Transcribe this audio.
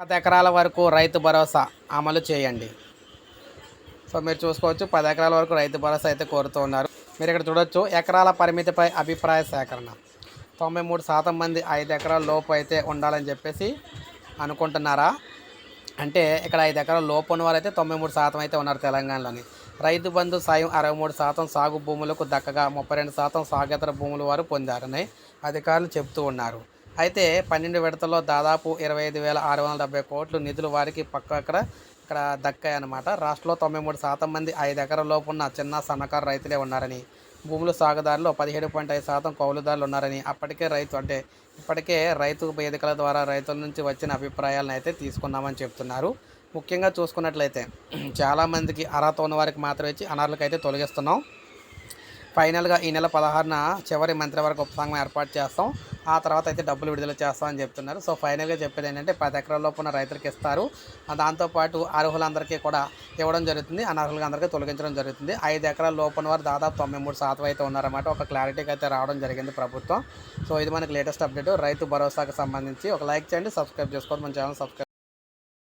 పది ఎకరాల వరకు రైతు భరోసా అమలు చేయండి. సో మీరు చూసుకోవచ్చు పది ఎకరాల వరకు రైతు భరోసా అయితే కోరుతూ ఉన్నారు. మీరు ఇక్కడ చూడొచ్చు ఎకరాల పరిమితిపై అభిప్రాయ సేకరణ. తొంభై మూడు శాతం మంది ఐదు ఎకరాల లోపు అయితే ఉండాలని చెప్పేసి అనుకుంటున్నారా? అంటే ఇక్కడ ఐదు ఎకరాల లోపు ఉన్న వారైతే తొంభై మూడు శాతం అయితే ఉన్నారు తెలంగాణలోని. రైతు బంధు సాయం అరవై మూడు శాతం సాగు భూములకు దక్కగా ముప్పై రెండు శాతం సాగేతర భూముల వారు పొందారని అధికారులు చెబుతూ ఉన్నారు. అయితే పన్నెండు విడతల్లో దాదాపు ఇరవై ఐదు వేల ఆరు వందల డెబ్బై కోట్లు నిధులు వారికి పక్క అక్కడ ఇక్కడ దక్కాయన్నమాట. రాష్ట్రంలో తొంభై మూడు శాతం మంది ఐదు ఎకరాల లోపు ఉన్న చిన్న సన్నకారు రైతులే ఉన్నారని భూములు సాగుదారులు పదిహేడు పాయింట్ ఐదు శాతం కౌలుదారులు ఉన్నారని అప్పటికే రైతు అంటే ఇప్పటికే రైతు వేదికల ద్వారా రైతుల నుంచి వచ్చిన అభిప్రాయాలను అయితే తీసుకున్నామని చెప్తున్నారు. ముఖ్యంగా చూసుకున్నట్లయితే చాలామందికి అర్హత ఉన్న వారికి మాత్రమే ఇచ్చి అనర్హులకు తొలగిస్తున్నాం. ఫైనల్గా ఈ నెల పదహారున చివరి మంత్రివర్గ ఉపసంఘం ఏర్పాటు చేస్తాం. ఆ తర్వాత అయితే డబ్బులు విడుదల చేస్తాం అని చెప్తున్నారు. సో ఫైనల్గా చెప్పేది ఏంటంటే పది ఎకరాల లోపున రైతులకు ఇస్తారు. దాంతోపాటు అర్హులందరికీ కూడా ఇవ్వడం జరుగుతుంది. అనర్హులుగా అందరికీ తొలగించడం జరుగుతుంది. ఐదు ఎకరాల లోపున వారు దాదాపు తొంభై మూడు శాతం అయితే ఉన్నారన్నమాట. ఒక క్లారిటీకి అయితే రావడం జరిగింది ప్రభుత్వం. సో ఇది మనకి లేటెస్ట్ అప్డేట్. రైతు భరోసాకు సంబంధించి ఒక లైక్ చేయండి. సబ్స్క్రైబ్ చేసుకోండి. మన ఛానల్ సబ్స్క్రైబ్